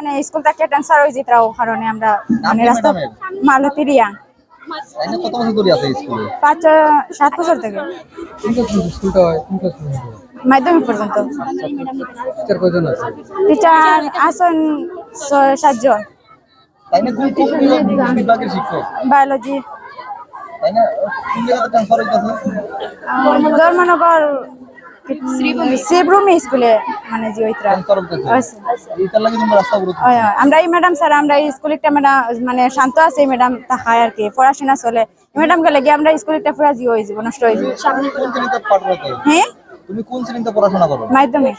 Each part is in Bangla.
মানে স্কুল থেকে ট্রান্সফার হয়ে যেত কারণে আমরা মানে রাস্তা? মালতী রিয়া। তাই কত বছর ধরে আছে স্কুলে? পাঁচ সাত বছর থেকে। স্কুলটা হয়? মাধ্যমিক পর্যন্ত। টিচার কয়জন আছে? টিচার আসন ছয় সাতজন। তাই না কোন কোন বিভাগের শিক্ষক? বায়োলজি তাই না কোন জায়গাতে ট্রান্সফার হইতাছে? ধর্মনগর শ্রীভূমি স্কুলে মানে যে ওইতরা। আমরা এই ম্যাডাম স্যার আমরা এই স্কুলিটা ম্যাডাম মানে শান্ত আছে এই ম্যাডাম তাহায় আর কি পড়াশোনা চলে। ম্যাডাম গেলে গিয়ে আমরা স্কুলিটা পুরা জি হয়ে যাব নষ্ট হয়ে যাবে। হ্যাঁ? তুমি কোন শ্রেণীতে পড়াশোনা করো? মাধ্যমিক।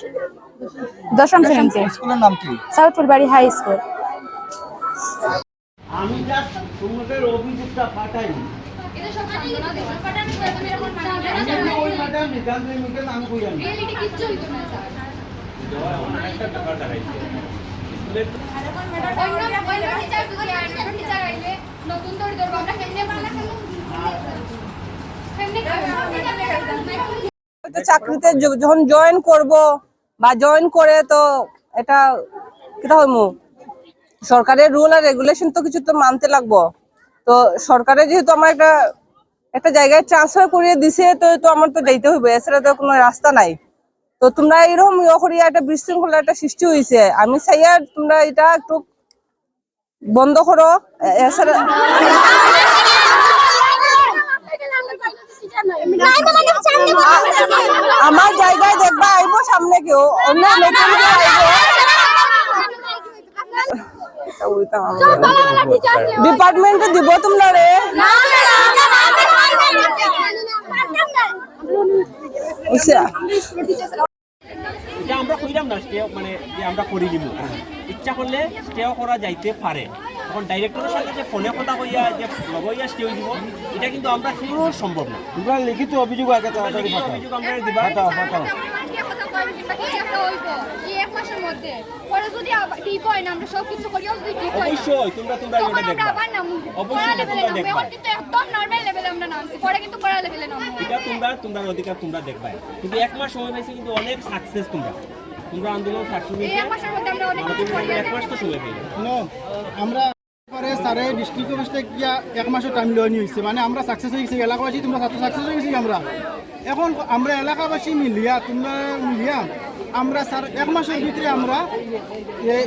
দশম শ্রেণীতে স্কুলের নাম কি? South Phulbari high school. আমি জাস্ট তোমাদের অভিযোগটা পাঠাইনি চাকরিতে যখন জয়েন করব বা জয়েন করে তো এটা কিটা হইমু? সরকারের রুল আর রেগুলেশন তো কিছু তো মানতে লাগবো। তো সরকারে যেহেতু আমার একটা একটা জায়গায় ট্রান্সফার করিয়ে দিছে, তো তো আমার তো যাইতে হইবে, এছাড়া তো কোনো রাস্তা নাই। তো তোমরা এরকম ইয়ে করিয়া একটা বিশৃঙ্খলা একটা সৃষ্টি হয়েছে আমি চাই আর তোমরা এটা একটু বন্ধ করো, এছাড়া আমার জায়গায় দেখবা আইবো সামনে কেউ, অন্য নতুন কেউ আইবো ডিপার্টমেন্টে দিব তোমরা রে। এটা আমরা কইলাম না স্টে মানে যে আমরা করি দিব ইচ্ছা করলে স্টেও করা যাইতে পারে। এখন ডাইরেক্টরের সাথে যে ফোনে কথা কইয়া যে লগইয়া স্টে দিব এটা কিন্তু আমরা কোনো সম্ভব না। তোমরা লিখিত অভিযোগ আগে আমরা দিবা পাঠাও পাঠাও অবশ্যই তোমরা তোমরা এটা দেখবা। অবশ্যই তোমরা দেখবা। এটা তোমরা তোমরা অধিকার তোমরা দেখবা। কিন্তু এক মাস সময় পাইছে কিন্তু অনেক সাকসেস তোমরা। তোমরা আন্দোলন সাকসেস হয়েছে। এক মাস তো সময় পেয়ে নো আমরা পরে স্যারে ডিস্ট্রিক্ট অফিসে গিয়া এক মাসের টাইম নিয়েছে মানে আমরা সাকসেস হয়ে গেছি এলাকাবাসী তোমরা ছাত্র সাকসেস হয়ে গেছি আমরা। এখন আমরা এলাকাবাসী মিলিয়া তোমরা মিলিয়া আমরা স্যার এক মাসের ভিতরে আমরা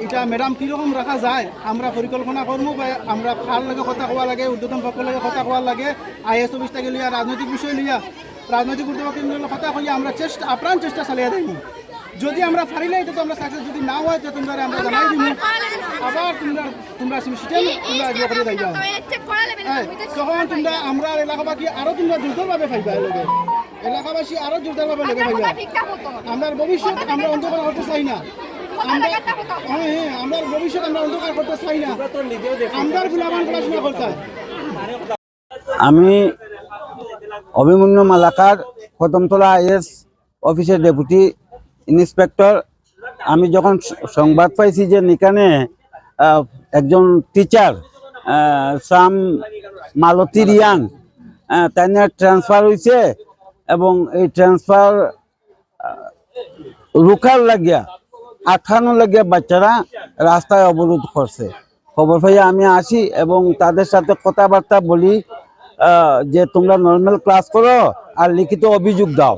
এটা ম্যাডাম কীরকম রাখা যায় আমরা পরিকল্পনা করব বা আমরা ভালো লাগে কথা কোয়া লাগে উদ্যোতন পক্ষের লাগে কথা কোয়া লাগে আই এস অফিস থেকে লিয়া রাজনৈতিক বিষয় লিয়া রাজনৈতিক উদ্যোগের কথা কইয়া আমরা চেষ্টা আপ্রাণ চেষ্টা চালিয়ে দেখি। যদি আমরা পারিলে তো আমরা সাকসেস যদি না হয় তো তোমরা আমরা জানাই দিব আবার তোমরা তোমরা সিস্টেম তোমরা ইয়ে করে যাইবা। তখন তোমরা আমরা এলাকাবাসী আরও তোমরা দ্রুতভাবে পাইবা লগে। এলাকাবাসী আরও দ্রুতভাবে লগে পাইবা আমরা ভবিষ্যৎ আমরা অন্ধকার করতে চাই না। আমরা হ্যাঁ হ্যাঁ আমরা ভবিষ্যৎ আমরা অন্ধকার করতে চাই না। আমরা ফুলাবান পড়াশোনা করতে আমি অভিমন্যু মালাকার কদমতলা আইএস অফিসের ডেপুটি ইন্সপেক্টর। আমি যখন সংবাদ পাইছি যে নিকানে একজন টিচার সাম মালতী রিয়াং তাই ট্রান্সফার হয়েছে এবং এই ট্রান্সফার রুখার লাগিয়া আটকানো লাগিয়া বাচ্চারা রাস্তায় অবরোধ করছে। খবর পাইয়া আমি আসি এবং তাদের সাথে কথাবার্তা বলি যে তোমরা নর্মাল ক্লাস করো আর লিখিত অভিযোগ দাও।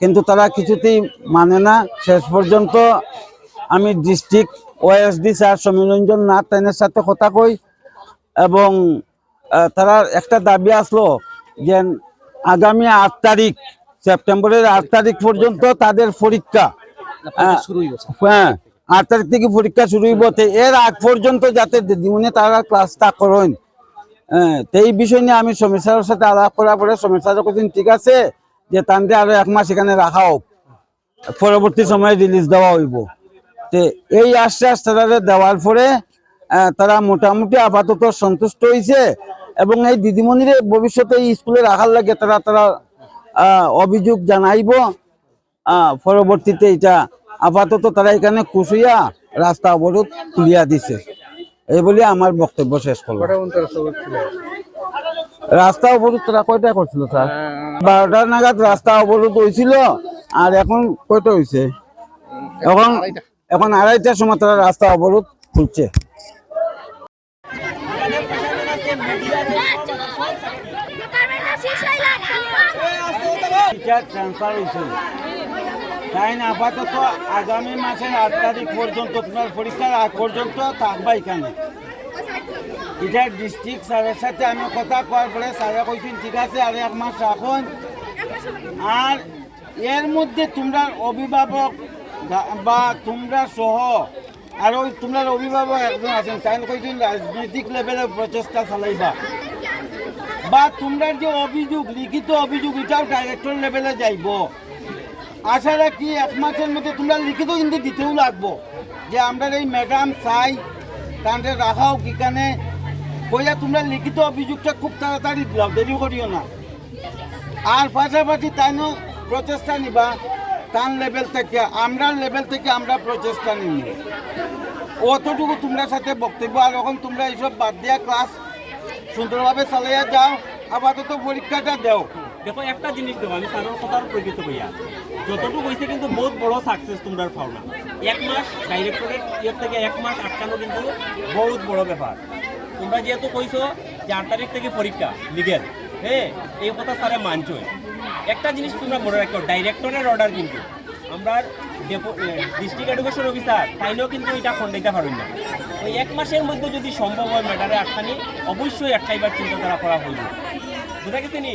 কিন্তু তারা কিছুতেই মানে না। শেষ পর্যন্ত আমি district OSD sir Samiranjan Nath তাইনের সাথে কথা কই এবং তারা একটা দাবি আসলো যে আগামী আট তারিখ সেপ্টেম্বরের আট তারিখ পর্যন্ত তাদের পরীক্ষা। হ্যাঁ, হ্যাঁ আট তারিখ থেকে পরীক্ষা শুরু হইব। তো এর আগ পর্যন্ত যাতে দিদিমণি তারা ক্লাসটা করেন। হ্যাঁ তো এই বিষয় নিয়ে আমি সমীর স্যারের সাথে আলাপ করার পরে সমীর স্যার কোথায় ঠিক আছে যে তানতে আরও এক মাস এখানে রাখা হোক পরবর্তী সময়ে রিলিজ দেওয়া হইব। তে এই আশ্বাস তাদের দেওয়ার পরে তারা মোটামুটি আপাতত সন্তুষ্ট হয়েছে এবং এই দিদিমণির ভবিষ্যতে এই স্কুলে রাখার লাগে তারা তারা অভিযোগ জানাইব। পরবর্তীতে এটা আপাতত তারা এখানে খুশিয়া রাস্তা অবরোধ তুলিয়া দিছে। এই বলে আমার বক্তব্য শেষ করল রাস্তা অবরোধ তারা কয়টা করছিল স্যার? বারোটা নাগাদ রাস্তা অবরোধ হয়েছিল আর এখন কয়টা হয়েছে এখন এখন আড়াইটার সময় তারা রাস্তা অবরোধ খুলছে। টিচার ট্রান্সফার হয়েছিল। তাই না? আপাতত আগামী মাসের আট তারিখ পর্যন্ত তোমার পরীক্ষার আগ পর্যন্ত থাকবা এখানে। এটা ডিস্ট্রিক্ট স্যারের সাথে আমি কথা করার পরে স্যারে কইছেন, ঠিক আছে, আর এক মাস রাখুন। আর এর মধ্যে তোমরা অভিভাবক বা তোমরা সহ আর ওই তোমরা অভিভাবক একজন আছেন, তাই কইছেন, রাজনৈতিক লেভেলে প্রচেষ্টা চালাইবা। বা তোমরা যে অভিযোগ, লিখিত অভিযোগ, এটাও ডাইরেক্টর লেভেলে যাইব। আশা রাখি এক মাসের মধ্যে তোমরা লিখিত কিন্তু দিতেও লাগবো যে আমরা এই ম্যাডাম চাই তাদের রাখাও হোক এখানে। কইয়া তোমরা লিখিত অভিযোগটা খুব তাড়াতাড়ি দিলাম দেরি করিও না। আর পাশাপাশি তাইনো প্রচেষ্টা নিবা, তার লেভেল থেকে, আমরা লেভেল থেকে আমরা প্রচেষ্টা নিব। অতটুকু তোমরা সাথে বক্তব্য, আর এখন তোমরা এইসব বাদ দিয়া ক্লাস সুন্দরভাবে চালাইয়া যাও, আপাতত পরীক্ষাটা দেও। দেখো, একটা জিনিস দেখো আমি স্যারের কথার প্রকৃত কইয়া। যতটুকু হয়েছে কিন্তু বহুত বড় সাকসেস তোমরা পাও না এক মাস ডাইরেক্টরের ইয়ের থেকে এক মাস আটকানো কিন্তু বহুত বড় ব্যাপার। তোমরা যেহেতু কইছো যে আট তারিখ থেকে পরীক্ষা লিগেল হ্যাঁ এই কথা স্যারে মানছো একটা জিনিস তোমরা মনে রাখো ডাইরেক্টরের অর্ডার কিন্তু। আমরা ডিস্ট্রিক্ট এডুকেশন অফিসার তাইলেও কিন্তু এটা খন্ডাইতে পারবেন না। ওই এক মাসের মধ্যে যদি সম্ভব হয় ম্যাটারে আটকানি অবশ্যই আটকাইবার চিন্তাধারা করা হইব। বুঝা গেছে নি?